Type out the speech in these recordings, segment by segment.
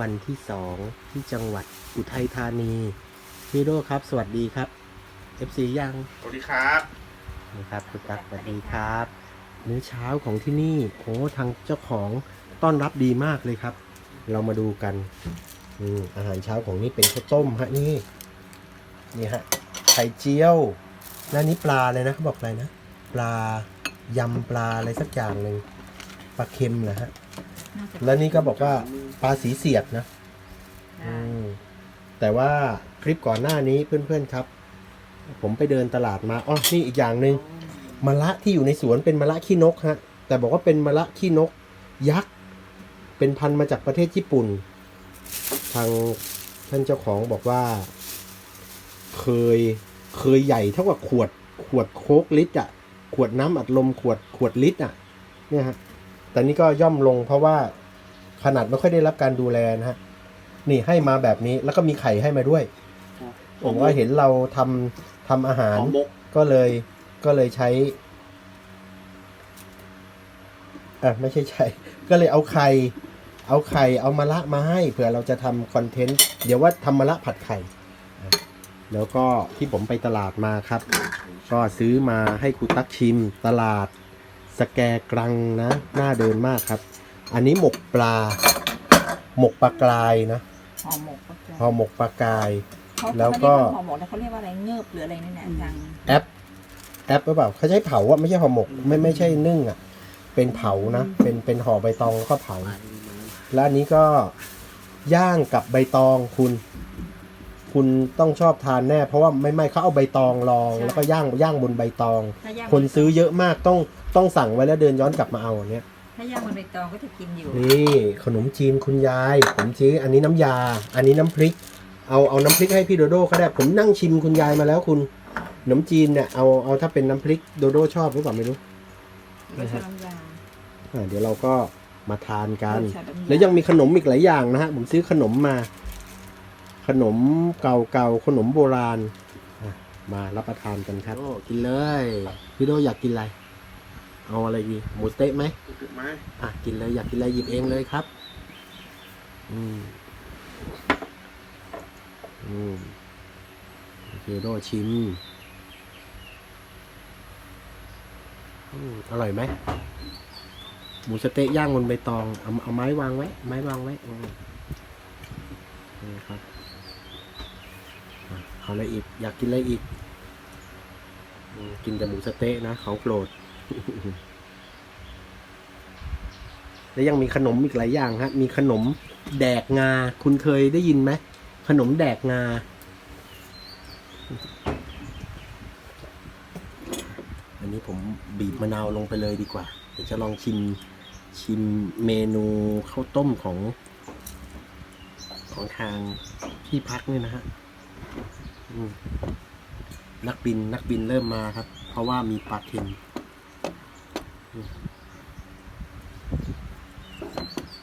วันที่สองที่จังหวัดอุทัยธานีพี่โดครับ สวัสดีครับ FC ยังสวัสดีครับนะครับคุณตั๊กสวัสดีครับมื้อเช้าของที่นี่โอ้ทางเจ้าของต้อนรับดีมากเลยครับ เรามาดูกันอืมอาหารเช้าของนี่เป็นข้าวต้มฮะนี่นี่ฮะไข่เจียวแล้วนี่ปลาเลยนะเขาบอกอะไรนะ ปลายำปลาอะไรสักอย่างหนึ่งปลาเค็มเหรอฮะ น่าจะแล้วนี่ก็บอกว่าปลาสีเสียดนะได้อืมแต่ว่าคลิปก่อนหน้านี้เพื่อนๆครับ ผมไปเดินตลาดมาอ๋อนี่อีกอย่างหนึ่งมะละที่อยู่ในสวนเป็นมะละขี้นกฮะ แต่บอกว่าเป็นมะละขี้นก ยักษ์เป็นพันธุ์มาจากประเทศญี่ปุ่น ทางท่านเจ้าของบอกว่า เคยเคยใหญ่เท่ากับขวด ขวดโคกลิตรอะ ขวดน้ำอัดลมขวดขวดลิตรอะ เนี่ยฮะ แต่นี่ก็ย่อมลงเพราะว่าขนาดไม่ค่อยได้รับการดูแลนะฮะ นี่ให้มาแบบนี้แล้วก็มีไข่ให้มาด้วยผมว่าเห็นเราทำทำอาหารหอมบกก็เลยก็เลยใช้เออไม่ใช่ใช้ ก็เลยเอาไข่เอาไข่เอามะละมาให้เผื่อเราจะทำคอนเทนต์เดี๋ยวว่าทำมะละผัดไข่อะแล้วก็ที่ผมไปตลาดมาครับ ก็ซื้อมาให้ครูตักชิมตลาด สแกกรังนะน่าเดินมากครับ อันนี้หมกปลา หมกปลากรายนะห่อหมกก็จะพอหมกปลากรายเขาแล้วก็เขาเรียว่าห่อหมกแล้วเขาเรียกว่าอะไรเงือบหรืออะไรนี่แหละทางแอปแอปหรือเปล่าเขาใช้เผาอะไม่ใช่ห่อหมกไม่ไม่ใช่นึ่งอะเป็นเผานะ เป็นเป็นห่อใบตองแล้วก็เผา แล้วอันนี้ก็ย่างกับใบตองคุณ คุณต้องชอบทานแน่ เพราะว่าไม่ไม่เขาเอาใบตองรอง แล้วก็ย่างย่างบนใบตองถ้าย่างคนซื้อเยอะมากต้อง ต้องสั่งไว้แล้วเดินย้อนกลับมาเอาอันเนี้ย ถ้าย่างบนใบตองก็จะกินอยู่นี่ขนมจีนคุณยายผมชี้อันนี้น้ำยา อันนี้น้ำพริก เอาเอาน้ำพริกให้พี่โดโด้ก็ได้ผมนั่งชิมคุณยายมาแล้วคุณขนมจีนเนี่ยเอาเอาถ้าเป็นน้ำพริกโดโด้ชอบหรือเปล่าไม่รู้ ไม่ใช่น้ำยา อ่าเดี๋ยวเราก็มาทานกัน รสชาติน้ำยา แล้วยังมีขนมอีกหลายอย่างนะฮะ ผมซื้อขนมมา ขนมเก่าๆ ขนมโบราณอะมารับประทานกันครับโอ้กินเลย พี่โดอยากกินอะไร เอาอะไรดีหมูสเต๊ะไหมถูกไหมอะกินเลยอยากกินอะไรหยิบเองเลยครับ อืมอืมพี่โดชิมอืมอร่อยไหมหมูสเต๊ะย่างบนใบตองเอาเอาไม้วางไว้ ไม้วางไว้อืมนี่ครับเอาอะไรอีก อยากกินอะไรอีก กินแต่หมูสเต๊ะนะ เของโปรด แล้วยังมีขนมอีกหลายอย่างฮะ มีขนมแดกงา คุณเคยได้ยินไหม ขนมแดกงา อันนี้ผมบีบมะนาวลงไปเลยดีกว่า เดี๋ยวจะลองชิมชิมเมนูข้าวต้มของ ของทางที่พักเนี่ยนะฮะนักบินนักบินเริ่มมาครับ เพราะว่ามีปลาเค็มอืม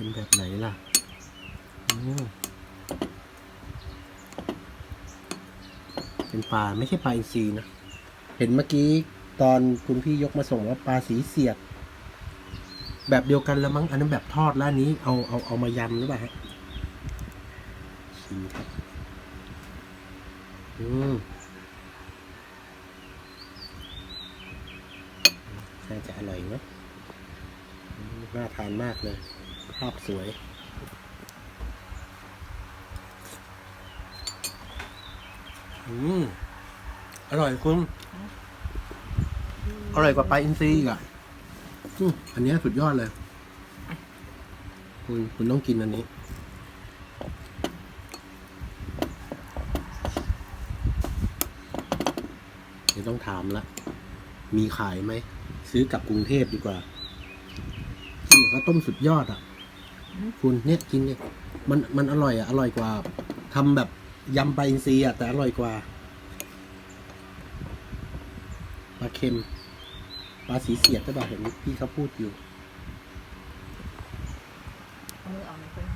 เป็นแบบไหนล่ะเป็นปลาไม่ใช่ปลาอินทรีนะ เห็นเมื่อกี้ตอนคุณพี่ยกมาส่งว่าปลาสีเสียด แบบเดียวกันแล้วมั้งอันนั้นแบบทอดแล้วอันนี้เอาเอาเอามายำหรือเปล่าฮะชิมครับอืมน่าจะอร่อยไหมอืมน่าทานมากเลย ภาพส วยอืมอร่อยคุณ อร่อยกว่าปลาอินทรีอีกอะอืมอันเนี้ยสุดยอดเลย คุณคุณต้องกินอันนี้เดี๋ยวต้องถามละ มีขายไหม ซื้อกลับกรุงเทพดีกว่านี่ข้าวต้มสุดยอดอะ คุณเนี่ยกินเนี่ยมันมันอร่อยอะอร่อยกว่าทำแบบยำปลาอินทรีอะแต่อร่อยกว่าปลาเค็มปลาสีเสียดก็บอกเห็นพี่เขาพูดอยู่เอามือออกมาเป็น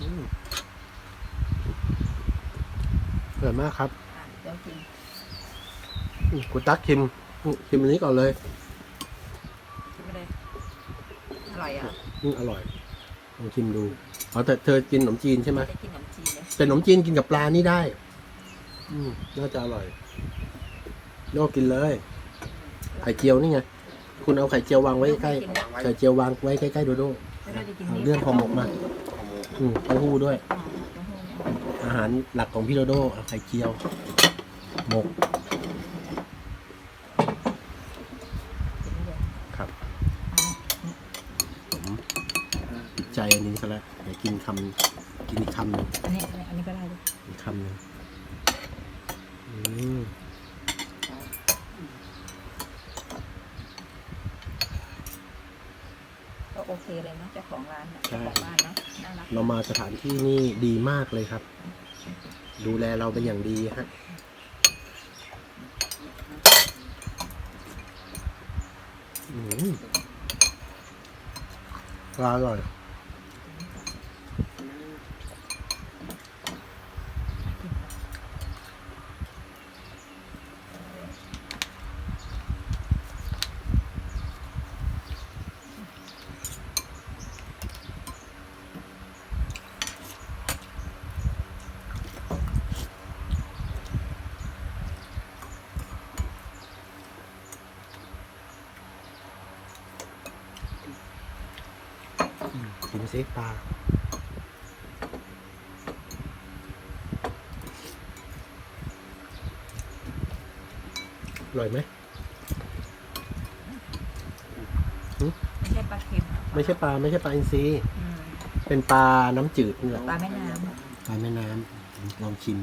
อืมอร่อยมากครับอะเดี๋ยวกินอืมคุณตั๊กชิมอืมชิมอันนี้ก่อนเลยชิมไป เลยอร่อยอะอืมอร่อยลองชิมดูอ๋อแต่เธอกินขนมจีนใช่ไหมได้กินขนมจีนเลยแต่ขนมจีนกินกับปลานี่ได้ อืมน่าจะอร่อยโยกกินเลย ไข่เจียวนี่ไงคุณเอาไข่เจียววางไว้ใกล้ไข่เจียววางไว้ใกล้ๆโดโดไม่ได้จะกินเอานี่เรื่องห่อหมกมาอืมเต้าหู้ด้วยอ๋อเต้าหู้เนี่ยอาหารหลักของพี่โดโดเอาไข่เจียวหมก กินเลย ครับ ผมติด ใจอันนี้ซะแล้วเดี๋ยวกินคำกินอีกคำหนึ่งอันนี้อันนี้อันนี้ก็ได้เลยอีกคำหนึ่งอืมก็โอเคเลยนะเจ้าของร้านน่ะเจ้าของบ้านเนาะน่ารักเรามาสถานที่นี่ดีมากเลยครับ ดูแลเราเป็นอย่างดีฮะอืมปลาอร่อย ชิมซิปลาอร่อยไหมไม่ใช่ปลาเค็มอะไม่ใช่ปลา ไม่ใช่ปลาอินทรีอืมเป็นปลาน้ำจืดนี่แหละ ปลาแม่น้ปลาแม่น้ำลองชิม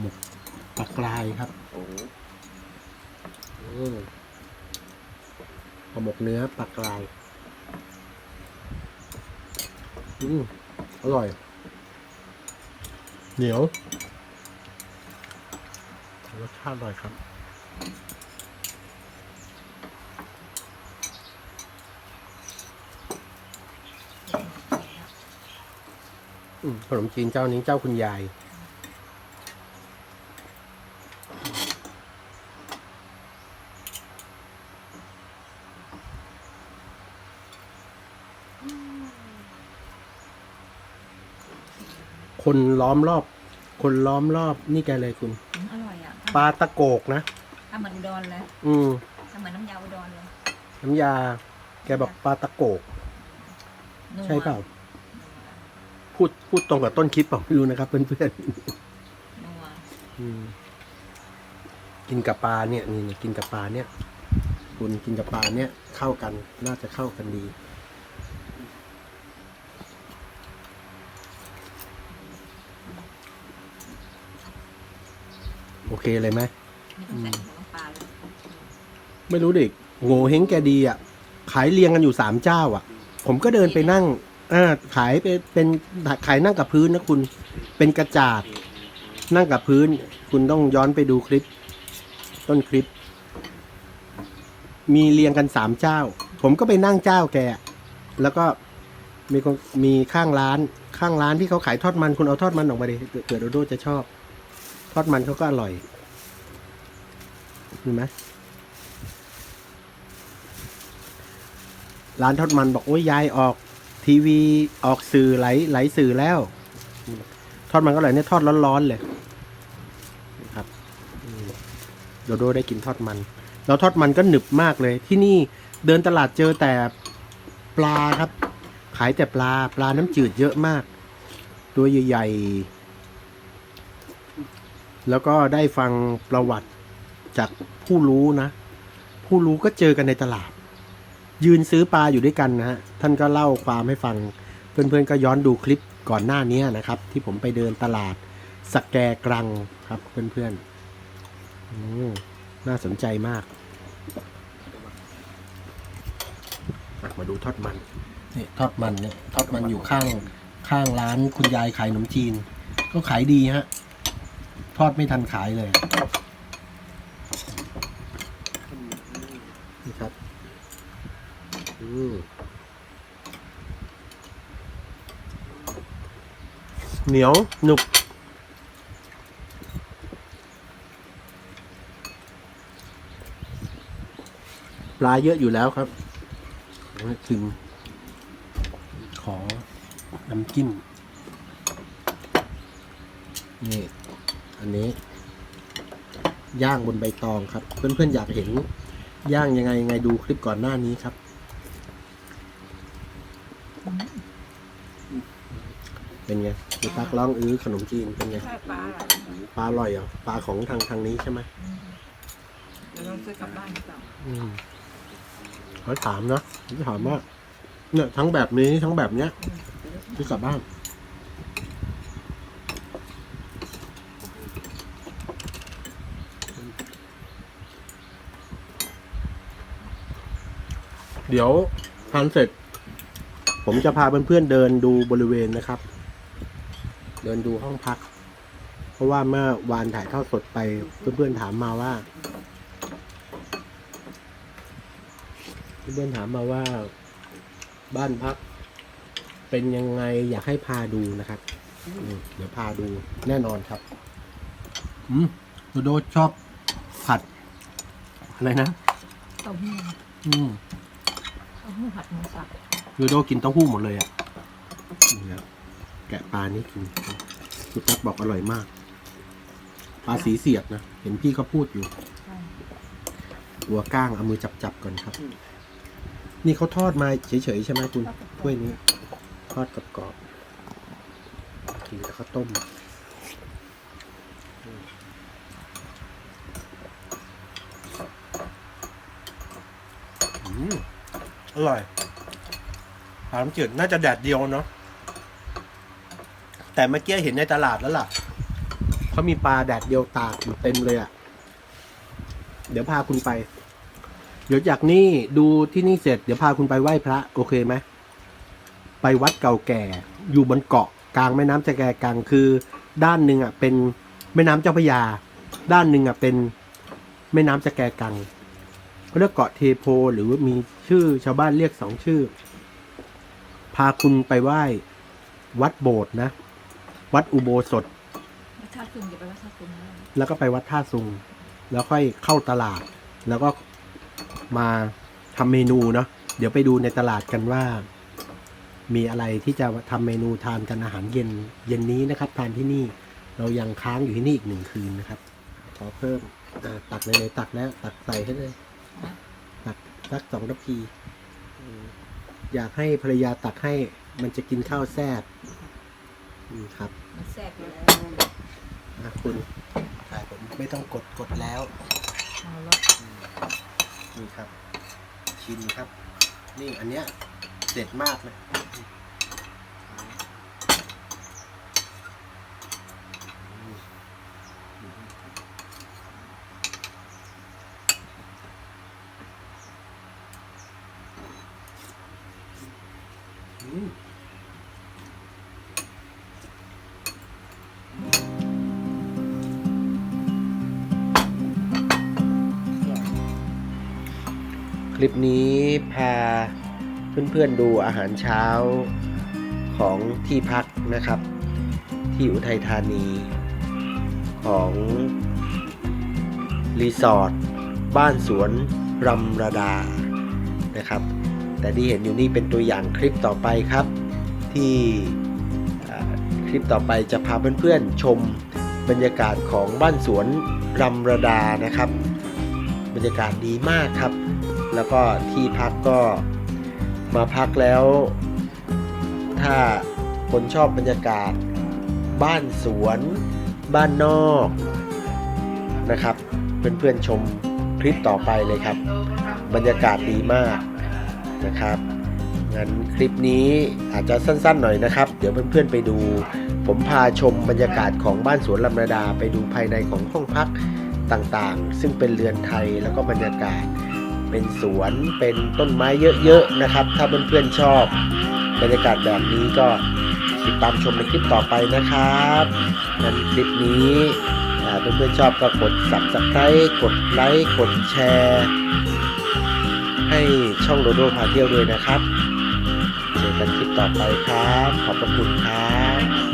หมกปลากรายครับอืมปลาหมกเนื้อปลากราย อืมอร่อย เหนียวรสชาติอร่อยครับ อืมขนมจีนเจ้านี้เจ้าคุณยาย คนล้อมรอบ คนล้อมรอบนี่แกเลยคุณำอืมอร่อยอะปลาตะโกกนะ ทำเหมือนอุดรเลยอืม ทำเหมือนน้ำยาอุดรเลยน้ำยา แกบอกปลาตะโกก นัวใช่เปล่า พูดพูดตรงกับต้นคลิปเปล่าไม่รู้นะครับเพื่อนนัวๆอืมกินกับปลาเนี่ยนี่นี่กินกับปลาเนี่ย คุณกินกับปลาเนี่ยเข้ากันน่าจะเข้ากันดี เคเลยไหมไม่ต้องใส่หัวปลาเลยไม่รู้ดิโง่เฮงแกดีอะ ขายเรียงกันอยู่สามเจ้า อะ ผมก็เดินไปนั่งอ่าขายเป็นเป็นขายนั่งกับพื้นนะคุณ เป็นกระจาด นั่งกับพื้น คุณต้องย้อนไปดูคลิป ต้นคลิป มีเรียงกันสามเจ้า ผมก็ไปนั่งเจ้าแก แล้วก็มีคนมีข้างร้าน ข้างร้านที่เขาขายทอดมันคุณเอาทอดมันออกมาดิเผื่อโดโดจะชอบ ทอดมันเขาก็อร่อย เห็นไหมร้านทอดมันบอกโอ้ยยายออก ทีวีออกสื่อไหลไหลสื่อแล้ว ทอดมันก็อร่อยเนี่ยทอดร้อนๆเลยนะครับโดโดได้กินทอดมัน แล้วทอดมันก็หนึบมากเลย ที่นี่เดินตลาดเจอแต่ปลาครับ ขายแต่ปลาปลาน้ำจืดเยอะมาก ตัวใหญ่ๆแล้วก็ได้ฟังประวัติ จากผู้รู้นะ ผู้รู้ก็เจอกันในตลาด ยืนซื้อปลาอยู่ด้วยกันนะฮะท่านก็เล่าความให้ฟัง เพื่อนๆก็ย้อนดูคลิปก่อนหน้านี้นะครับ ที่ผมไปเดินตลาดสแกกรังครับเพื่อนๆอืมน่าสนใจมากมาดูทอดมันนี่ทอดมันเนี่ยทอดมันอยู่ข้างข้างร้านคุณยายขายขนมจีน ก็ขายดีฮะ ทอดไม่ทันขายเลยนี่ครับ อืมเหนียวหนุบปลาเยอะอยู่แล้วครับชิมขอน้ำจิ้มนี่ อันนี้ ย่างบนใบตองครับ เพื่อนๆอยากเห็น ย่างยังไงยังไงดูคลิปก่อนหน้านี้ครับ เป็นไงมีปลากล้องอื้อขนมจีนเป็นไงใช่ปลาอะไรปลาอร่อยเหรอปลาของทางทางนี้ใช่ไหมเดี๋ยวเราซื้อกลับบ้านดีกว่าอืมเขาถามนะเขาถามว่าเนี่ยทั้งแบบนี้ทั้งแบบเนี้ยซื้อกลับบ้านเดี๋ยวทานเสร็จ ผมจะพาเพื่อนๆเดินดูบริเวณนะครับ เดินดูห้องพัก เพราะว่าเมื่อวานถ่ายทอดสดไปเพื่อนๆถามมาว่า เพื่อนๆถามมาว่าบ้านพัก เป็นยังไงอยากให้พาดูนะครับอืมเดี๋ยวพาดูแน่นอนครับอืมโดโดชอบผัด อะไรนะเต้าหู้อืมเต้าหู้ผัดหมูสับโดโดกินเต้าหู้หมดเลยอะ่ะนี่ครับ แกะปลานี่กินคุณตั๊กบอกอร่อยมาก ปลาสีเสียดนะ เห็นพี่เขาพูดอยู่ หัวก้างเอามือจับๆก่อนครับ นี่เขาทอดมาเฉยๆใช่ไหมคุณถ้วยนี้ ทอดกรอบๆกินกับข้าวต้มอืมอร่อยปลาน้ำจืดน่าจะแดดเดียวเนาะ แต่เมื่อกี้เห็นในตลาดแล้วล่ะเขามีปลาแดดเดียวตากอยู่เต็มเลยอะ่ะ เดี๋ยวพาคุณไป เดี๋ยวจากนี่ดูที่นี่เสร็จ เดี๋ยวพาคุณไปไหว้พระ โอเคไหมไปวัดเก่าแก่ อยู่บนเกาะกลางแม่น้ำจะแกกังคือ ด้านหนึ่งอะ เป็นแม่น้ำเจ้าพระยา ด้านหนึ่งอะเป็นแม่น้ำจะแกกังเขาเรียกเกาะเทโพหรือมีชื่อชาวบ้านเรียกสองชื่อ พาคุณไปไหว้วัดโบสถ์นะ วัดอุโบสถ วัดท่าซุงอย่าไปวัดท่าซุงนะแล้วก็ไปวัดท่าซุง แล้วค่อยเข้าตลาด แล้วก็มาทำเมนูเนาะเดี๋ยวไปดูในตลาดกันว่า มีอะไรที่จะทำเมนูทานกันอาหารเย็นเย็นนี้นะครับ ทานที่นี่เรายังค้างอยู่ที่นี่อีกหนึ่งคืนนะครับขอเพิ่มอ่าตักเลยตักแล้ว ตักใส่ให้เลย ตักสักสองทัพพีอืมอยากให้ภรรยาตักให้มันจะกินข้าวแซ่บ อืมครับมันแซ่บอยู่แล้วนะคุณถ่ายผมไม่ต้องกดกดแล้วเอาละนี่ครับ ชิมครับ นี่อันเนี้ยเด็ดมากเลยอืม คลิปนี้พาเพื่อนๆดูอาหารเช้าของที่พักนะครับ ที่อุทัยธานี ของ รีสอร์ทบ้านสวนรำระดานะครับ แต่ที่เห็นอยู่นี่เป็นตัวอย่างคลิปต่อไปครับ ที่คลิปต่อไปจะพาเพื่อนๆชมบรรยากาศของบ้านสวนรำระดานะครับ บรรยากาศดีมากครับ แล้วก็ที่พักก็มาพักแล้ว ถ้าคนชอบบรรยากาศ บ้านสวน บ้านนอกนะครับ เพื่อนๆชมคลิปต่อไปเลยครับ บรรยากาศดีมากนะครับงั้นคลิปนี้อาจจะสั้นๆหน่อยนะครับ เดี๋ยวเพื่อนๆไปดู ผมพาชมบรรยากาศของบ้านสวนลำนาดา ไปดูภายในของห้องพักต่างๆ ซึ่งเป็นเรือนไทยแล้วก็บรรยากาศ เป็นสวนเป็นต้นไม้เยอะๆนะครับ ถ้าเพื่อนๆชอบบรรยากาศแบบนี้ก็ติดตามชมในคลิปต่อไปนะครับงั้นคลิปนี้อ่าเพื่อนๆชอบก็กด subscribe กดไลค์กดแชร์ให้ช่องโดโดพาเที่ยวด้วยนะครับ เจอกันคลิปต่อไปครับ ขอบพระคุณครับ